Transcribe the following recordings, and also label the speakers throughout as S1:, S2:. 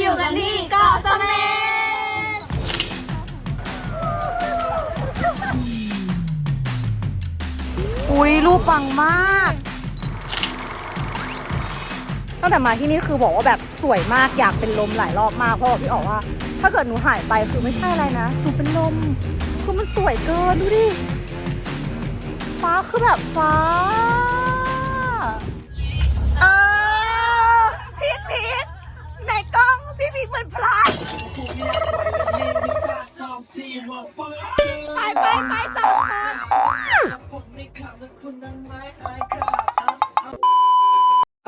S1: อยู่กันที่เกาะเสม็ด
S2: อุ้ยรูปปังมาก ตั้งแต่มาที่นี่คือบอกว่าแบบสวยมากอยากเป็นลมหลายรอบมากเพราะว่าพี่ออกว่า ถ้าเกิดหนูหายไปคือไม่ใช่อะไรนะหนูเป็นลมคือมันสวยเกินดูดิฟ้าคือแบบฟ้า เหมือนพลายไปไปไปสองคน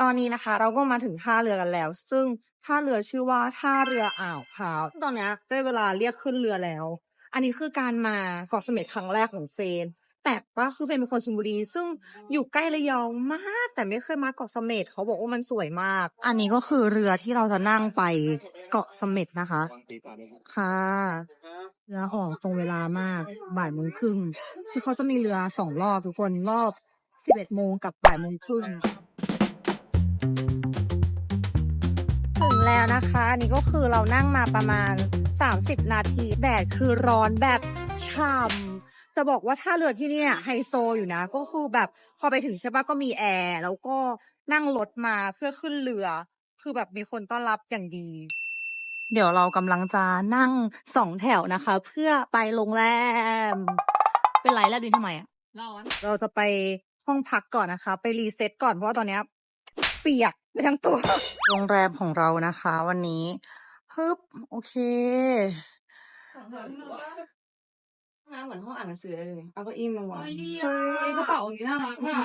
S2: ตอนนี้นะคะ เราก็มาถึงท่าเรือกันแล้ว ซึ่งท่าเรือชื่อว่าท่าเรืออ่าวพร้าวตอนเนี้ยได้เวลาเรียกขึ้นเรือแล้ว อันนี้คือการมาเกาะเสม็ดครั้งแรกของเฟน แปลกว่าคือเฟนเป็นคนชลบุรี ซึ่งอยู่ใกล้ระยองมาก แต่ไม่เคยมาเกาะเสม็ดเขาบอกว่ามันสวยมาก อันนี้ก็คือเรือที่เราจะนั่งไปเกาะเสม็ดนะคะ ค่ะเรือออกตรงเวลามากบ่ายโมงครึ่งคือเขาจะมีเรือสองรอบทุกคนรอบสิบเอ็ดโมงกับบ่ายโมงครึ่งถึงแล้วนะคะอันนี้ก็คือเรานั่งมาประมาณ 30 นาที แดดคือร้อนแบบช่ำ จะบอกว่าท่าเรือที่เนี่ยไฮโซอยู่นะ ก็คือแบบพอไปถึงใช่ปะก็มีแอร์แล้วก็นั่งรถมาเพื่อขึ้นเรือ คือแบบมีคนต้อนรับอย่างดี เดี๋ยวเรากำลังจะนั่งสองแถวนะคะ เพื่อไปโรงแรม เป็นไรแล้วดินทำไมอะ
S1: ร้อน
S2: เราจะไปห้องพักก่อนนะคะ ไปรีเซ็ตก่อนเพราะว่าตอนเนี้ยเปียกไปทั้งตัว โรงแรมของเรานะคะ วันนี้ฮึบโอเค
S1: มาเหมือนห้องอ่านหนังสือเลย เอาเก้าอี้มาวาง
S2: เฮ้ย
S1: เฮ้ยกระเป๋าอย่างนี้น่ารักอะ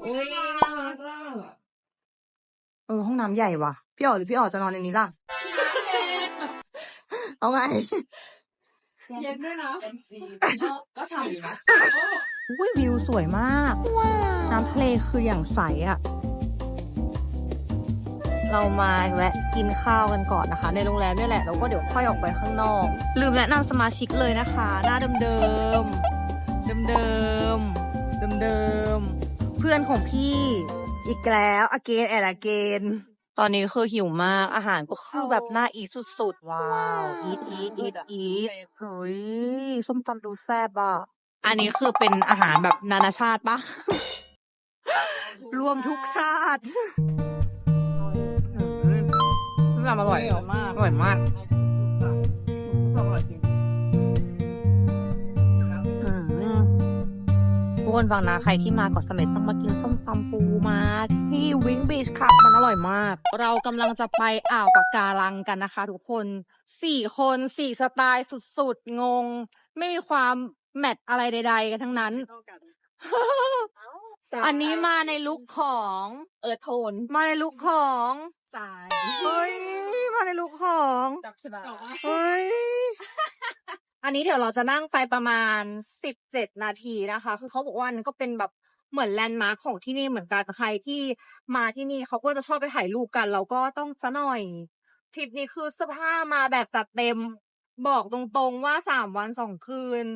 S1: อุ้ยน่ารักอะ
S2: เออห้องน้ำใหญ่ว่ะ พี่อ๋อหรือพี่อ๋อจะนอนในนี้ล่ะ เอาไง
S1: เย็นด้วยนะเป็นซีก็ฉ่ำอยู่นะ
S2: อุ้ยวิวสวยมาก น้ำทะเลคืออย่างใสอะ เรามาแวะกินข้าวกันก่อนนะคะ ในโรงแรมนี่แหละแล้วก็เดี๋ยวค่อยออกไปข้างนอก ลืมแนะนำสมาชิกเลยนะคะ หน้าเดิมๆ เดิมๆ เดิมๆ เพื่อนของพี่อีกแล้ว again and again ตอนนี้คือหิวมาก อาหารก็คือแบบน่าอีทสุดๆ ว้าว อีทอีทอีทอีทเฮ้ยส้มตำดูแซ่บอะ อันนี้คือเป็นอาหารแบบนานาชาติปะ รวมทุกชาติอืม ส้มตำอร่อย
S1: เหนียวมาก
S2: อร่อยมาก
S1: อร่อยจริง
S2: อืมทุกคนฟังนะ ใครที่มาเกาะเสม็ดต้องมากินส้มตำปูมาที่วิงบีชครับมันอร่อยมาก เรากำลังจะไปอ่าวปะการังกันนะคะทุกคนสี่คนสี่สไตล์สุดๆ งง ไม่มีความแมทอะไรใด ๆ กันทั้งนั้น อันนี้มาในลุคของ
S1: เออโทน
S2: มาในลุคของ
S1: สาย
S2: เฮ้ยมาในลุคของ
S1: ดับฉบับ
S2: เฮ้ยอันนี้เดี๋ยวเราจะนั่งไปประมาณสิบเจ็ดนาทีนะคะ คือเขาบอกว่าอันนก็เป็นแบบเหมือนแลนด์มาร์คของที่นี่เหมือนกันใครที่มาที่นี่เขาก็จะชอบไปถ่ายรูปกัน เราก็ต้องซะหน่อยทริปนี้คือเสื้อผ้ามาแบบจัดเต็ม บอกตรงๆว่าสามวันสองคืน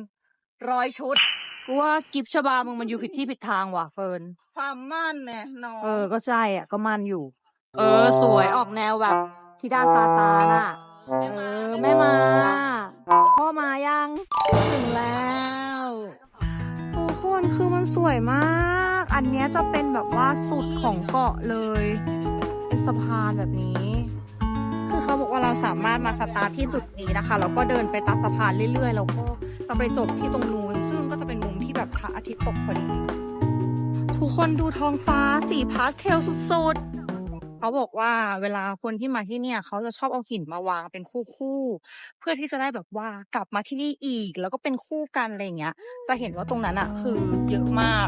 S2: ร้อยชุดกูว่ากิฟชบามึงมันอยู่ผิดที่ผิดทางว่ะเฟิร์น
S1: ความมั่นเนี่ยน้อง
S2: เออก็ใช่อะก็มันอยู่ เออ สวยออกแนวแบบทิดาซาตานอะเออแม่มาพ่อมายัง
S1: ถึงแล้ว
S2: ทุกคนคือมันสวยมาก อันเนี้ยจะเป็นแบบว่าสุดของเกาะเลย เป็นสะพานแบบนี้ คือเขาบอกว่าเราสามารถมาสตาร์ทที่จุดนี้นะคะแล้วก็เดินไปตามสะพานเรื่อยๆ แล้วก็จะไปจบที่ตรงนู้นซึ่งก็จะเป็นมุมที่แบบพระอาทิตย์ตกพอดี ทุกคนดูท้องฟ้าสีพาสเทลสุดๆ เขาบอกว่าเวลาคนที่มาที่เนี่ย เขาจะชอบเอาหินมาวางเป็นคู่ๆเพื่อที่จะได้แบบว่ากลับมาที่นี่อีก แล้วก็เป็นคู่กันอะไรอย่างเงี้ย จะเห็นว่าตรงนั้นอะคือเยอะมาก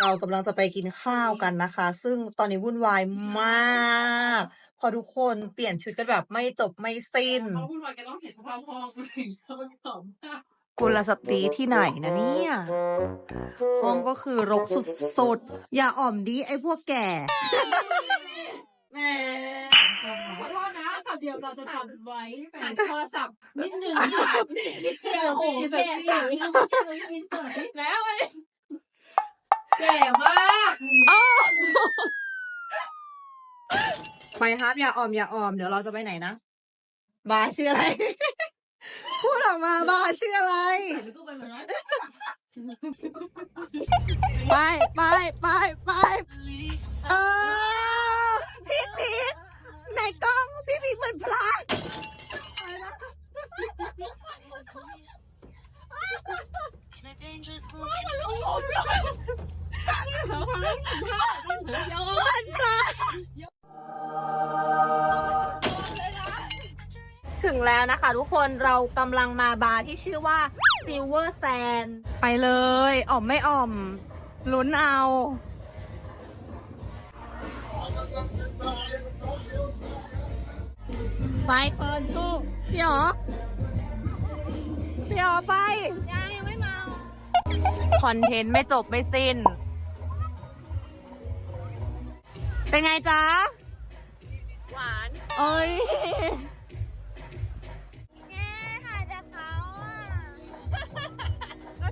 S2: เรากำลังจะไปกินข้าวกันนะคะ ซึ่งตอนนี้วุ่นวายมาก พอทุกคนเปลี่ยนชุดกันแบบไม่จบไม่สิ้น
S1: เขาพูดว่าแกต้องเห็นสภาพห้องกูถึงเขาขำ
S2: กุลสตรีที่ไหนนะเนี่ย ห้องก็คือรกสุดๆ อย่าอ่อมดิไอ้พวกแก่
S1: แหมขอโทษนะคำเดียวเราจะทำไว้หันโทรศัพท์นิดนึงนิดเดียวโอ้โหแบบนี้แล้วไอ้แก่มาก
S2: ไปครับอย่าออมอย่าออมเดี๋ยวเราจะไปไหนนะบาร์ชื่ออะไร ออกมาบาร์ชื่ออะไร ไปไปไปไปเออพี่พีทในกล้องพี่พีทเหมือนพระ ถึงแล้วนะคะ ทุกคนเรากำลังมาบาร์ที่ชื่อว่า Silver Sand ไปเลยอ่อมไม่อ่อม ลุ้นเอา ไปเปิดตู้พี่หรอพี่หรอไป
S1: ยังยังไม่เมา
S2: คอนเทนต์ไม่จบไม่สิ้น เป็นไงจ๊ะ
S1: หวาน
S2: เอ้ย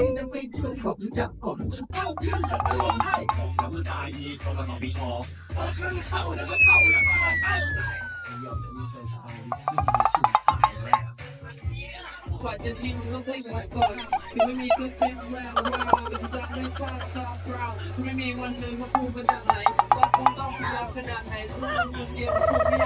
S1: นี่นะไม่ช่วยผมจับอนจะเข้าขึ้น
S2: แล้วก็ลงให้ของแลมัายมีของแล้วก็มีทองพ
S1: อขึ้นเข้าแล้วก็เข้าแล้วก็ลงให้ยอ
S2: มจะมีเส้นทา
S1: งที่มีสุดสาย
S2: แล้ว
S1: กว่าจะดิ้นต้องเพ่ง
S2: มาก่อนถึงไม่มีก็เต้งแววแววแต่กูจะไม่กล้าจะเปลาไม่มีวันหนึ่งมาพูดมาจแบไหนว่ากูต้องพยายามขนาดไหนต้
S1: องลงสุดเดียวกูไม่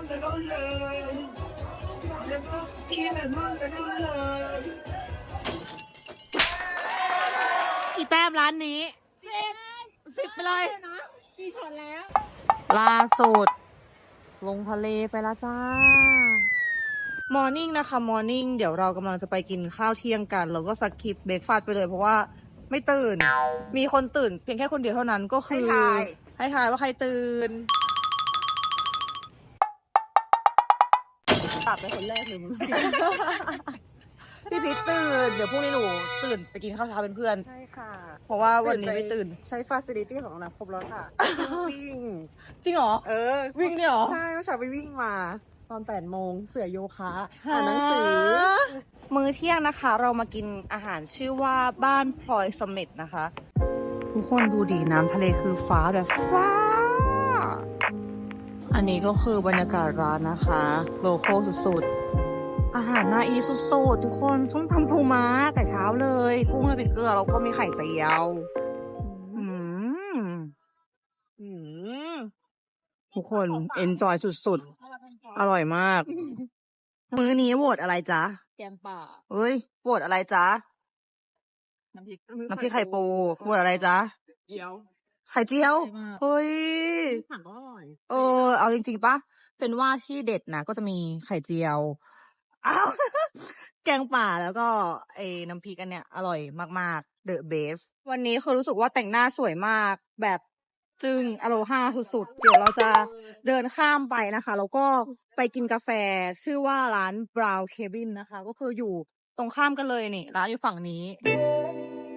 S2: ร้านนี้
S1: สิบ
S2: สิบไปเลย
S1: นะกี่ช็อตแล้ว
S2: ล่าสุด ลงทะเลไปแล้วจ้ามอร์นิ่งนะคะมอร์นิ่งเดี๋ยวเรากำลังจะไปกินข้าวเที่ยงกัน แล้วก็สกิปเบรกฟาสต์ไปเลยเพราะว่าไม่ตื่น มีคนตื่นเพียงแค่คนเดียวเท่านั้นก็คือ
S1: ให้ทาย
S2: ให้ทายว่าใครตื่น ตัดไปคนแรกเลยมึง พี่พิษตื่น เดี๋ยวพรุ่งนี้หนูตื่นไปกินข้าวเช้าเป็นเพื่อน
S3: ใช่ค่ะ
S2: เพราะว่าวันนี้ไม่ตื่น
S3: ใช้ฟาซิลิตี้ของเราครบแล้วค่ะ วิ่ง
S2: จริงเหรอ
S3: เออ
S2: วิ่งเนี่ยเหรอ
S3: ใช่เมื่อเช้าไปวิ่งมา ตอน8โมงเสือโยคะอ่านหนังสือ
S2: มื้อเที่ยงนะคะ เรามากินอาหารชื่อว่าบ้านพลอยสมเม็ดนะคะ ทุกคนดูดีน้ำทะเลคือฟ้าแบบฟ้า อันนี้ก็คือบรรยากาศร้านนะคะโลโก้สุดๆ อาหารน่าอีสุดๆ ทุกคนส้มตำปูม้าแต่เช้าเลย กุ้งเลยเป็นเกลือแล้วก็มีไข่เจียว อืมอืมทุกคนเอนจอยสุดๆ อร่อยมาก มื้อนี้โหวตอะไรจ๊ะ
S1: แกงป่า
S2: เอ้ยโหวตอะไรจ๊ะ
S1: น้ำพริก
S2: น้ำพริกไข่ปูโหวตอะไรจ๊ะ
S1: เกี๊ยว
S2: ไข่เจียว
S1: อร่อยมาก
S2: เฮ้ย
S1: ผักก็อร่อย
S2: เออ เอาจริงๆปะเป็นว่าที่เด็ดนะก็จะมีไข่เจียวอ้าว แกงป่าแล้วก็ไอ้น้ำพริกอันเนี้ยอร่อยมากๆ The best วันนี้คือรู้สึกว่าแต่งหน้าสวยมาก แบบจึงอโลฮาสุดๆ เดี๋ยวเราจะเดินข้ามไปนะคะ แล้วก็ไปกินกาแฟชื่อว่าร้าน Brown Cabin นะคะ ก็คืออยู่ตรงข้ามกันเลยนี่ ร้านอยู่ฝั่งนี้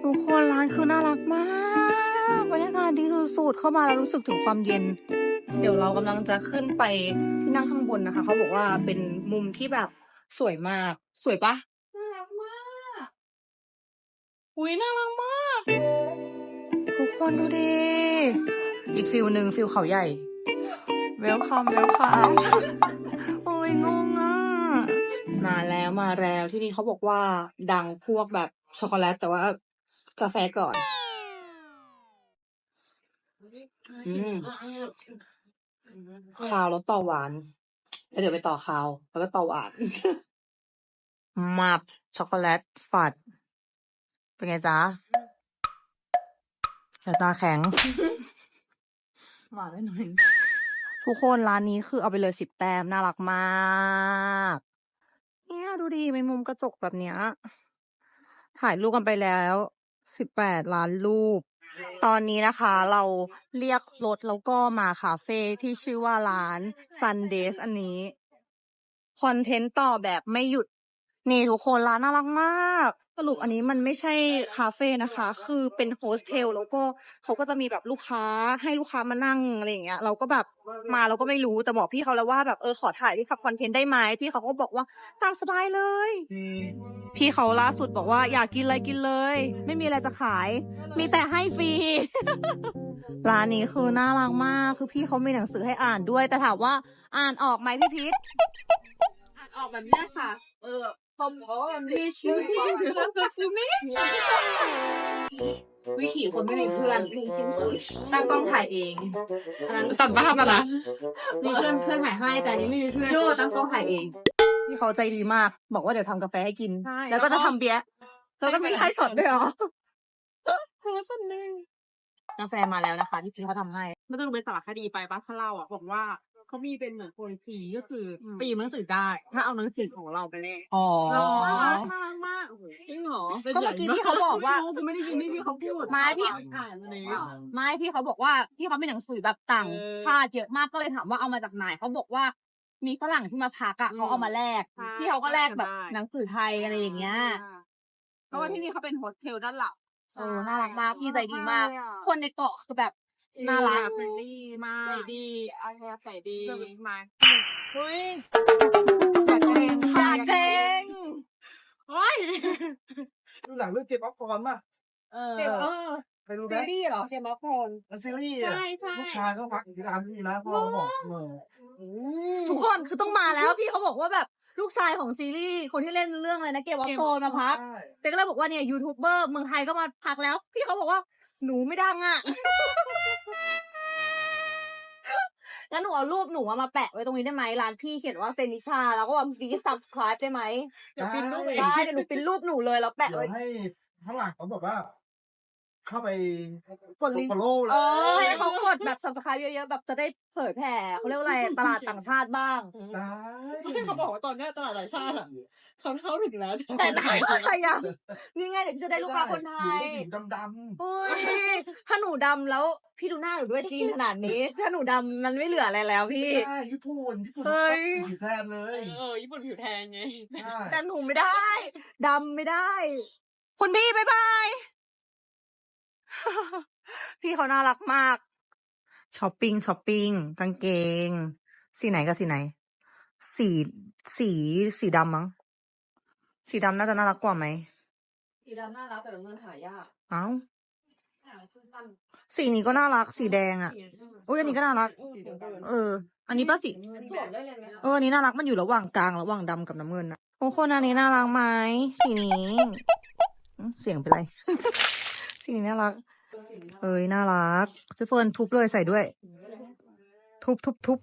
S2: ทุกคนร้านคือน่ารักมาก บรรยากาศดีสุดๆเข้ามาแล้วรู้สึกถึงความเย็น เดี๋ยวเรากำลังจะขึ้นไปที่นั่งข้างบนนะคะ เขาบอกว่าเป็นมุมที่แบบสวยมาก สวยปะน่ารักมากอุ้ยน่ารักมากทุกคนดูดิ อีกฟิลหนึ่งฟิลเขาใหญ่เวลคัมเวลคัมโอ้ยงงอะ มาแล้วมาแล้วที่นี่เขาบอกว่าดังพวกแบบช็อกโกแลตแต่ว่ากาแฟก่อน อืมคาวแล้วต่อหวานแล้วเดี๋ยวไปต่อคาวแล้วก็ต่อหวาน มับช็อกโกแลตฝัด เป็นไงจ๊ะสายตาแข็ง หวานไปหน่อยทุกคนร้านนี้คือเอาไปเลยสิบแต้มน่ารักมาก เนี่ยดูดีมีมุมกระจกแบบเนี้ย ถ่ายรูปกันไปแล้วสิบแปดล้านรูป ตอนนี้นะคะเราเรียกรถแล้วก็มาคาเฟ่ที่ชื่อว่าร้าน Sundays อันนี้ คอนเทนต์ต่อแบบไม่หยุด นี่ทุกคนร้านน่ารักมาก สรุปอันนี้มันไม่ใช่คาเฟ่นะคะ คือเป็นโฮสเทลแล้วก็เขาก็จะมีแบบลูกค้าให้ลูกค้ามานั่งอะไรอย่างเงี้ย เราก็แบบมาเราก็ไม่รู้แต่บอกพี่เขาแล้วว่าแบบเออขอถ่ายที่ขับคอนเทนต์ได้ไหมพี่เขาก็บอกว่าตามสบายเลย พี่เขาล่าสุดบอกว่าอยากกินอะไรกินเลย ไม่มีอะไรจะขาย มีแต่ให้ฟรีร้านนี้คือน่ารักมากคือพี่เขามีหนังสือให้อ่านด้วย แต่ถามว่าอ่านออกไหมพี่พิษ
S1: อ่านออกแบบเนี้ยค่ะ เออ ผมก็แบบนี้ชื่อซูมิวิถีคนไม่มีเพื่อนตั้งกล้องถ่ายเองอันนั้นตัดบ้ามาละมีเพื่อนเพื่อนถ่ายให้ แต่อันนี้ไม่มีเพื่อนตั้งกล้องถ่ายเอง
S2: พี่เขาใจดีมาก บอกว่าเดี๋ยวทำกาแฟให้กิน
S1: ใช่
S2: แล้วก็
S1: แล้ว
S2: จะ
S1: ก็
S2: ทำเบียร์แล้วก็มีให้ช็อตด้วยเหรอคนละช็อตหนึ่งกาแฟมาแล้วนะคะ ที่พี่เขาทำให้
S3: ไม่ต้องไปสารคดีไปป้าเขาเล่าอะบอกว่า เขามีเป็นเหมือนโปรตีก็คืออ
S2: ม
S3: ไปหยิบหนังสือได้ ถ้าเอาหนังสือของเราไปแลก
S2: อ๋อ
S3: น่ารักน่ารักมากโอ้โหจริงเหรอ
S2: ก็เมื่อกี้ที่เขาบอกว่า
S3: ไม่รู้คือไม่ได้ยินที่เขาพูด
S2: ไม่พี่
S3: อ่านอะไร
S2: ไม่พี่เขาบอกว่าพี่เขามีหนังสือแบบต่าง
S3: เออ
S2: ชาติเยอะมากก็เลยถามว่าเอามาจากไหนเขาบอกว่ามีฝรั่งที่มาพักอะเขาเอามาแลก
S3: ใช่
S2: พี่เขาก็แลกแบบ
S3: ได้
S2: หนังสือไทยอะไรอย่างเงี้ย
S3: เพราะว่าที่นี่เขาเป็นโฮสเทลด้านหลัง
S2: เออน่ารักมากพี่ใจดีมาก
S3: เลยอะ
S2: คนในเกาะคือแบบ น่ารัก
S3: เฟรนลี่มาก
S1: ใส่ดีอะไรใส่ดี
S3: มา
S1: เฮ้ย
S3: อยากเกรง
S2: อยากเทง
S3: เฮ้ย
S4: ดูหลังเรื่องเจ็บป๊อปคอร์นป่ะ
S3: เออ
S1: เออ
S4: ไปดูไหม
S3: ซีรีส์เหรอเกมอฟโฟน
S4: มันซีรีส์อะ
S1: ใช่ใช่
S4: ลูกชายเขาพักอยู่ที่ร้านนี้นะพ่อเขาบอกเออ
S2: ทุกคนคือต้องมาแล้วพี่เขาบอกว่าแบบลูกชายของซีรีส์คนที่เล่นเรื่องอะไรนะเกมวอฟโซนมาพัก
S4: ใช่
S2: เป๊กก็เลยบอกว่าเนี่ยยูทูบเบอร์เมืองไทยก็มาพักแล้ว พี่เขาบอกว่า หนูไม่ดังอะ งั้นหนูเอารูปหนูอะมาแปะไว้ตรงนี้ได้ไหมร้านพี่เขียนว่าเฟนิชา แล้วก็ว่าฟีซับสไครป์ได้ไหม
S3: เดี๋ยวปินรูปเอง
S2: ได้เดี๋ยวหนูเป็นรูปหนูเลยแล้วแปะ
S4: เดี๋ยว
S2: ไว้
S4: ให้ฝรั่งเขาบอกว่า เข้าไป
S2: กดลิงก์
S4: ฟอลโล่เล
S2: เออยให้เขากดแบบ subscribe เยอะๆ แบบจะได้เผยแผ่เขาเรียกว่าอะไรตลาดต่างชาติบ้าง
S4: ได้
S3: เขาบอกว่าตอนเนี้ยตลาดหลายชาติอะเขาเข้าถึงแล้ว
S2: แต่ไหนอะไรอะนี่ไงเดี๋ยวจะได้ลูกค้าคนไทย
S4: หนูต้องดำ
S2: โอ้ยถ้าหนูดำแล้วพี่ดูหน้าหนูด้วยจีนขนาดนี้ ถ้าหนูดำมันไม่เหลืออะไรแล้วพี่
S4: ๆได้ญี่ปุ่นญี่ปุ่น
S2: เฮ้ย
S4: ผิวแทนเลย
S3: เออญี่ปุ่นผิวแทนไง
S4: ใช่
S2: แต่หนูไม่ได้ดำไม่ได้ คุณพี่บายบาย พี่เขาน่ารักมากช้อปปิ้งช้อปปิ้งกางเกง สีไหนกับสีไหน สีสีสีดำมั้งสีดำน่าจะน่ารักกว่าไหม
S3: สีดำน่ารักแต่เงินหายาก
S2: เอ้า
S3: หาซื้อสั้น
S2: สีนี้ก็น่ารัก สีแดงอะอุ้ยอันนี้ก็น่ารัก
S3: สีเดียวกัน
S2: เออ อันนี้ป้าสี
S3: สวมได้เลยไหมคะ
S2: เอออันนี้น่ารักมันอยู่ระหว่างกลางระหว่างดำกับน้ำเงินนะโอ้คนอันนี้น่ารักไหมสีนี้อืมเสียงเป็นไร สีนี้น่ารัก เอ้ยน่ารักพี่เฟิร์นทุบเลยใส่ด้วย ทุบทุบทุบ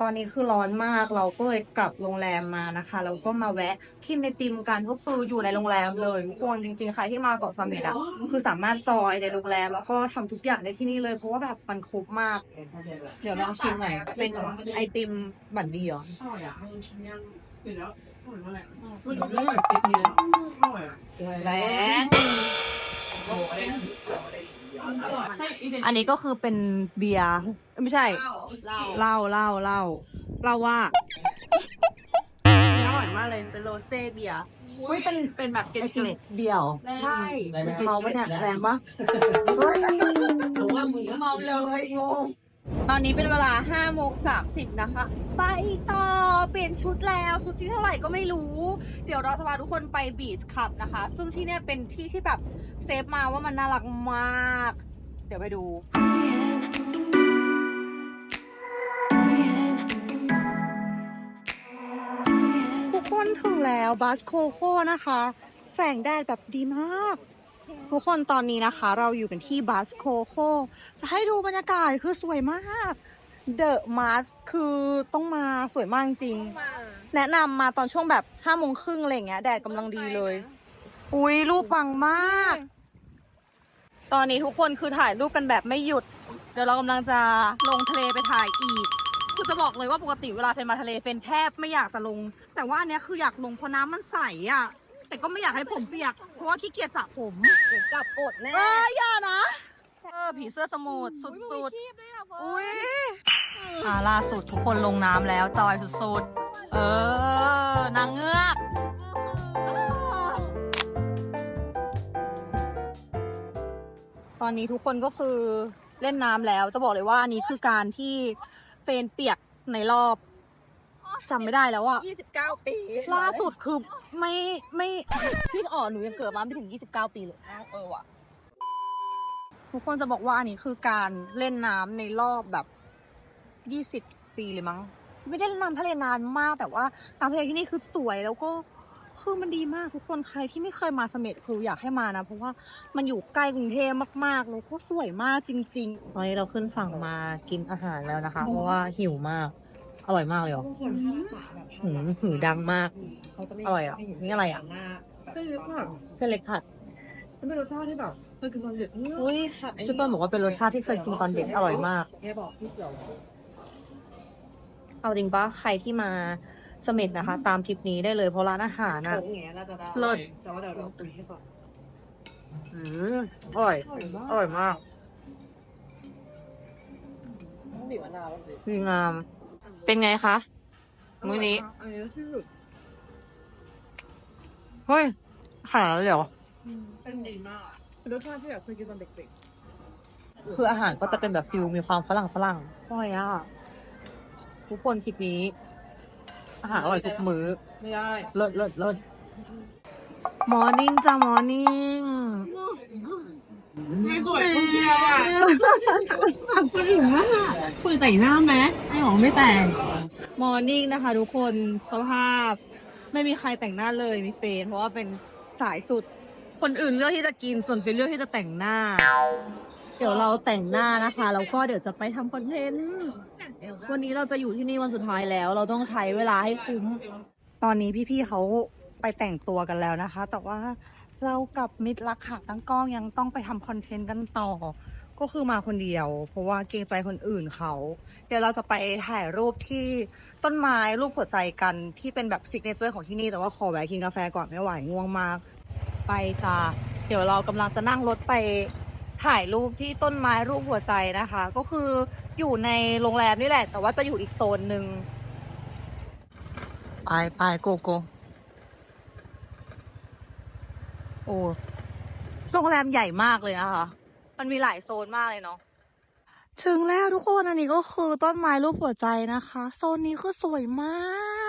S2: ตอนนี้คือร้อนมากเราก็เลยกลับโรงแรมมานะคะแล้วก็มาแวะกินในติมกันก็คืออยู่ในโรงแรมเลยทุกคนจริงๆใครที่มาเกาะเสม็ดอะคือสามารถจอยในโรงแรมแล้วก็ทำทุกอย่างได้ที่นี่เลยเพราะว่าแบบมันครบมาก เดี๋ยวลองชิมหน่อยเป็นไอติมบั่นดีเหรอ
S3: อร่อยอะอยู่แล้วอร่อยมากเลยคุณดูได้แบบจิ๊บนี้อร่อยอะ
S2: แรง
S3: ใช่ อีเวนต์
S2: อันนี้ก็คือเป็นเบียร์เอ้ยไม่ใช่
S3: เหล้า
S2: เหล้าเหล้าเหล้าเหล้าว่า
S3: อร่อยมากเลยเป็นโรเซ่เบียร์
S2: อุ้ยเป็น
S3: เป็นแบบเก
S2: ไอติม
S3: ล็ด
S2: เดียว
S3: ใช่
S2: เมาปะเนี่ยแรงปะเมาเลยงง ตอนนี้เป็นเวลาห้าโมงสามสิบนะคะ ไปต่อ เปลี่ยนชุดแล้ว ชุดที่เท่าไหร่ก็ไม่รู้ เดี๋ยวเราจะพาทุกคนไปบีชคลับนะคะ ซึ่งที่เนี่ยเป็นที่ที่แบบเซฟมาว่ามันน่ารักมาก เดี๋ยวไปดูทุกคนถึงแล้วบัสโคโค่นะคะ แสงแดดแบบดีมาก ทุกคนตอนนี้นะคะ เราอยู่กันที่บัสโคโคจะให้ดูบรรยากาศคือสวยมากเดอะมาสคือต้องมาสวยมากจริง แนะนำมาตอนช่วงแบบห้าโมงครึ่งอะไรอย่างเงี้ยแดดกำลังดีเลย อุ้ยรูปปังมาก ตอนนี้ทุกคนคือถ่ายรูปกันแบบไม่หยุด เดี๋ยวเรากำลังจะลงทะเลไปถ่ายอีก คือจะบอกเลยว่าปกติเวลาเฟนมาทะเลเฟนแทบไม่อยากจะลง แต่ว่าอันเนี้ยคืออยากลงเพราะน้ำมันใสอะ แต่ก็ไม่อยากให้ผมเปียก เพราะว่าขี้เกียจสระผม
S1: จับกดแน่
S2: เอออย่านะ เออผีเสื้อสมุทรสุดๆ อุ้ยอ่าล่าสุดทุกคนลงน้ำแล้วจอยสุดๆ เออนางเงือกตอนนี้ทุกคนก็คือเล่นน้ำแล้วจะบอกเลยว่าอันนี้คือการที่เฟนเปียกในรอบ จำไม่ได้แล้วอะ
S1: 29 ปี
S2: ล่าสุดคือไม่ไม่พี่อ๋อหนูยังเกิดมาไม่ถึง 29 ปีเลย
S1: เออว่ะ
S2: ทุกคนจะบอกว่าอันนี้คือการเล่นน้ำในรอบแบบ 20 ปีเลยมั้ง ไม่ได้เล่นน้ำทะเลนานมาก แต่ว่าน้ำทะเลที่นี่คือสวยแล้วก็คือมันดีมากทุกคนใครที่ไม่เคยมาเสม็ดคืออยากให้มานะ เพราะว่ามันอยู่ใกล้กรุงเทพมากๆแล้วก็สวยมากจริง ๆ ตอนนี้เราขึ้นฝั่งมากินอาหารแล้วนะคะ เพราะว่าหิวมาก อร่อยมากเลยเหรอ
S3: คนข้างสาแบบ
S2: หืมหือดังมาก
S3: เขาจะไม่
S2: อร่อยอะ นี่อะไรอะ
S3: หน้าก็คือแบบ
S2: เส้นเล็กผัด
S3: มันเป็นรสชาติที่แบบเคยกินตอนเด็กเนี่ย
S2: อุ้ยซุปเปอร์บอกว่าเป็นรสชาติที่เคยกินตอนเด็กอร่อยมาก
S3: แกบอกที่เกี่ยว
S2: เอาจริงปะใครที่มาเสม็ดนะคะ ตามทริปนี้ได้เลยเพราะร้านอาหาร
S3: โอ้
S2: อะ
S3: ยอย่างเงี้ยน่าจะได้
S2: เลิศ
S3: แต่ว่าเดี๋ยวเราตุ๋ยให้ก่อน
S2: อืมอร่อย อร่อยมาก
S3: ต้องบีบมะนาวบ้างดิ
S2: ดีงาม เป็นไงคะ มื้อนี้
S3: อันนี้ที่สุด
S2: เฮ้ยขนาดนั้นเลยเหรอ
S3: เป็นดีมากเป็นรสชาติที่แบบเคยกินตอนเด็ก
S2: คืออาหารก็จะเป็นแบบฟิลมีความฝรั่งฝรั่งอร่อยอะ ทุกคนคลิปนี้ อาหารอร่อยทุกมื้อ
S3: ๆไม่ได้
S2: เลิศเลิศเลิศมอร์นิ่งจ้ามอร์นิ่ง
S3: ไม่สวยคนเดียวอะคนอื่นมากคุยแต่งหน้าไหมไอ้หรอไม่แต่ง
S2: มอร์นิ่งนะคะ ทุกคนสภาพ ไม่มีใครแต่งหน้าเลยมีเฟนเพราะว่าเป็นสายสุด คนอื่นเลือกที่จะกินส่วนเฟนเลือกที่จะแต่งหน้า เดี๋ยวเราแต่งหน้านะคะแล้วก็เดี๋ยวจะไปทำคอนเทนต์วันนี้เราจะอยู่ที่นี่วันสุดท้ายแล้ว เราต้องใช้เวลาให้คุ้ม ตอนนี้พี่ๆเขาไปแต่งตัวกันแล้วนะคะ แต่ว่า เรากับมิตรรักขาตั้งกล้องยังต้องไปทำคอนเทนต์กันต่อ ก็คือมาคนเดียว เพราะว่าเกรงใจคนอื่นเขา เดี๋ยวเราจะไปถ่ายรูปที่ต้นไม้รูปหัวใจกันที่เป็นแบบซิกเนเจอร์ของที่นี่แต่ว่าขอแวะกินกาแฟก่อนไม่ไหวง่วงมาก ไปจ้าเดี๋ยวเรากำลังจะนั่งรถไปถ่ายรูปที่ต้นไม้รูปหัวใจนะคะ ก็คืออยู่ในโรงแรมนี่แหละ แต่ว่าจะอยู่อีกโซนหนึ่งไปไปโกโก้ โอ้โรงแรมใหญ่มากเลยนะคะ มันมีหลายโซนมากเลยเนาะ ถึงแล้วทุกคนอันนี้ก็คือต้นไม้รูปหัวใจนะคะ โซนนี้คือสวยม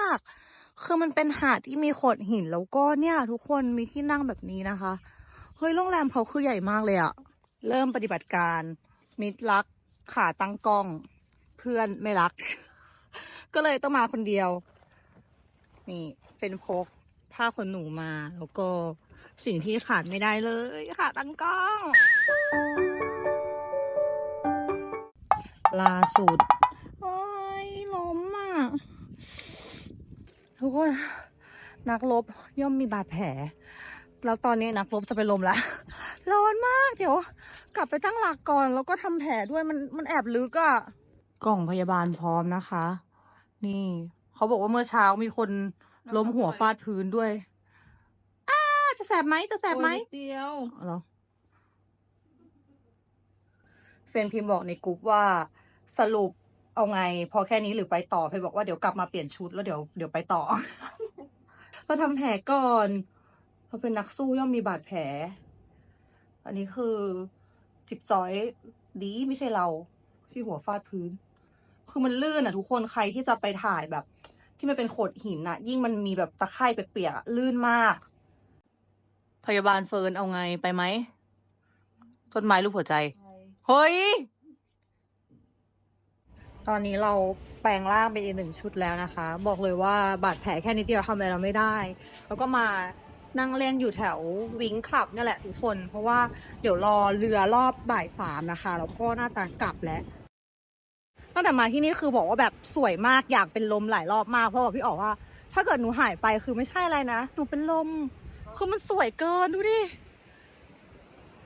S2: าก คือมันเป็นหาดที่มีโขดหินแล้วก็เนี่ย ทุกคนมีที่นั่งแบบนี้นะคะ เฮ้ยโรงแรมเขาคือใหญ่มากเลยอะเริ่มปฏิบัติการ มิตรรักขาตั้งกล้อง เพื่อนไม่รัก ก็เลยต้องมาคนเดียว นี่เฟนพกผ้าขนหนูมาแล้วก็ สิ่งที่ขาดไม่ได้เลยขาตั้งกล้องล่าสุดโอ้ยล้มอะทุกคนนักรบย่อมมีบาดแผล แล้วตอนนี้นักรบจะไปลมแล้วร้อนมากเดี๋ยว กลับไปตั้งหลักก่อน แล้วก็ทำแผลด้วยมันมันแอบลึกอะกล่องพยาบาลพร้อมนะคะ นี่ เขาบอกว่าเมื่อเช้ามีคนล้มหัวฟาดพื้นด้วย จะแสบไหมจะแสบไหม
S3: เดียว
S2: อ๋อเหรอ เฟนพิมพ์บอกในกลุ่มว่าสรุปเอาไง พอแค่นี้หรือไปต่อเฟนบอกว่าเดี๋ยวกลับมาเปลี่ยนชุดแล้วเดี๋ยวเดี๋ยวไปต่อ เราทำแผลก่อนเราเป็นนักสู้ย่อมมีบาดแผล อันนี้คือจิบจอยดีไม่ใช่เรา ที่หัวฟาดพื้น คือมันลื่นอะ ทุกคนใครที่จะไปถ่ายแบบ ที่มันเป็นโขดหินอะ ยิ่งมันมีแบบตะไคร่เปียกๆอะลื่นมาก พยาบาลเฟิร์นเอาไงไปไหมต้นไม้รูปหัวใจ เฮ้ย ตอนนี้เราแปลงร่างไปอีกหนึ่งชุดแล้วนะคะ บอกเลยว่าบาดแผลแค่นิดเดียวทำอะไรเราไม่ได้ แล้วก็มานั่งเล่นอยู่แถววิงคลับเนี่ยแหละทุกคน เพราะว่าเดี๋ยวรอเรือรอบบ่ายสามนะคะ แล้วก็น่าจะกลับแล้วตั้งแต่มาที่นี่คือบอกว่าแบบสวยมากอยากเป็นลมหลายรอบมากเพราะบอกพี่อ๋อว่า ถ้าเกิดหนูหายไปคือไม่ใช่อะไรนะหนูเป็นลม คือมันสวยเกินดูดิ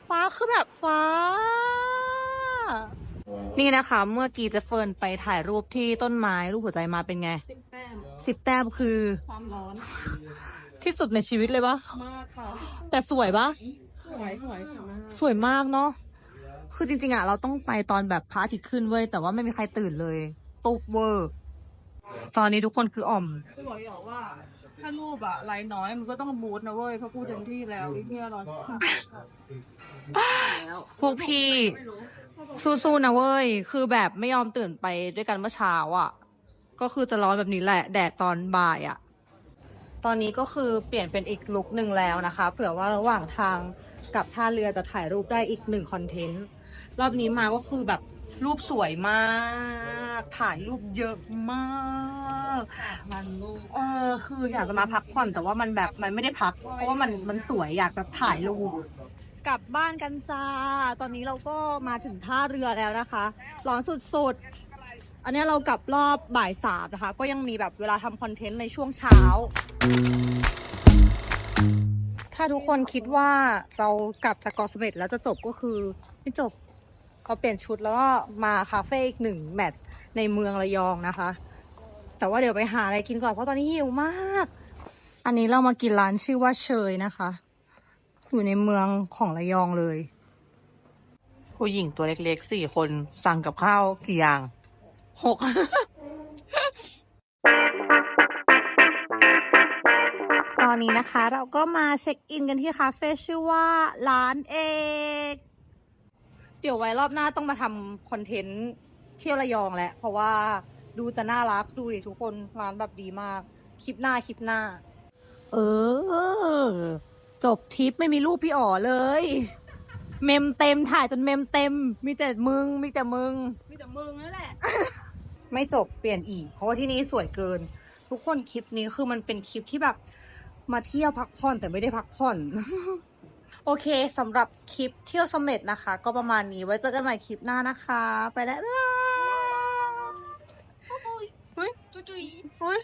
S2: ฟ้าคือแบบฟ้า นี่นะคะ เมื่อกี้เจะเฟิร์นไปถ่ายรูปที่ต้นไม้รูปหัวใจมาเป็นไง
S3: สิบแต้ม
S2: สิบแต้มคือ
S3: ความร้อน
S2: ที่สุดในชีวิตเลยปะ
S3: มากค่ะ
S2: แต่สวยปะ
S3: สวยสวยสวยมาก
S2: สวยมากเนาะคือจริงๆอะเราต้องไปตอนแบบพระอาทิตย์ขึ้นเว้ยแต่ว่าไม่มีใครตื่นเลยตุกเวอร์ ตอนนี้ทุกคนคืออ่อม
S3: พี่บอกอยู่ว่า ถ้ารูปอะไลน์น้อยมันก็ต้องบูทนะเว้ยเพราะกูเต็มที่แล้วไอ้เนี่ยร้อน
S2: พวกพี่สู้ๆนะเว้ย คือแบบไม่ยอมตื่นไปด้วยกันเมื่อเช้าอะ ก็คือจะร้อนแบบนี้แหละ แดดตอนบ่ายอะ ตอนนี้ก็คือเปลี่ยนเป็นอีกลุคหนึ่งแล้วนะคะ เผื่อว่าระหว่างทางกลับท่าเรือจะถ่ายรูปได้อีกหนึ่งคอนเทนต์ รอบนี้มาก็คือแบบ รูปสวยมาก ถ่ายรูปเยอะมาก
S3: มันลูก
S2: เออคืออยากจะมาพักผ่อนแต่ว่ามันแบบมันไม่ได้พัก เพราะว่ามันมันสวยอยากจะถ่ายรูปกลับบ้านกันจ้า ตอนนี้เราก็มาถึงท่าเรือแล้วนะคะร้อนสุดๆ อันนี้เรากลับรอบบ่ายสามนะคะ ก็ยังมีแบบเวลาทำคอนเทนต์ในช่วงเช้า ถ้าทุกคนคิดว่าเรากลับจากเกาะเสม็ดแล้วจะจบก็คือ ไม่จบ เขาเปลี่ยนชุดแล้วก็มาคาเฟ่อีกหนึ่งแมตช์ในเมืองระยองนะคะ แต่ว่าเดี๋ยวไปหาอะไรกินก่อนเพราะตอนนี้หิวมาก อันนี้เรามากินร้านชื่อว่าเชยนะคะ อยู่ในเมืองของระยองเลย ผู้หญิงตัวเล็กๆสี่คนสั่งกับข้าวกี่อย่างหกตอนนี้นะคะเราก็มาเช็คอินกันที่คาเฟ่ชื่อว่าร้านเอก เดี๋ยวไว้รอบหน้าต้องมาทำคอนเทนต์เที่ยวระยองแหละ เพราะว่าดูจะน่ารักดูดิทุกคนร้านแบบดีมาก คลิปหน้าคลิปหน้า เออ จบทริปไม่มีรูปพี่อ๋อเลย เมมเต็มถ่ายจนเมมเต็ม มีแต่มึง มีแต่มึง
S3: มีแต่มึงนั่นแหละ
S2: ไม่จบเปลี่ยนอีก เพราะว่าที่นี่สวยเกิน ทุกคนคลิปนี้คือมันเป็นคลิปที่แบบ มาเที่ยวพักผ่อนแต่ไม่ได้พักผ่อน โอเคสำหรับคลิปเที่ยวสมเด็จนะคะ ก็ประมาณนี้ไว้เจอกันใหม่คลิปหน้านะคะ ไปแล้วจุ๊ย จุ๊ย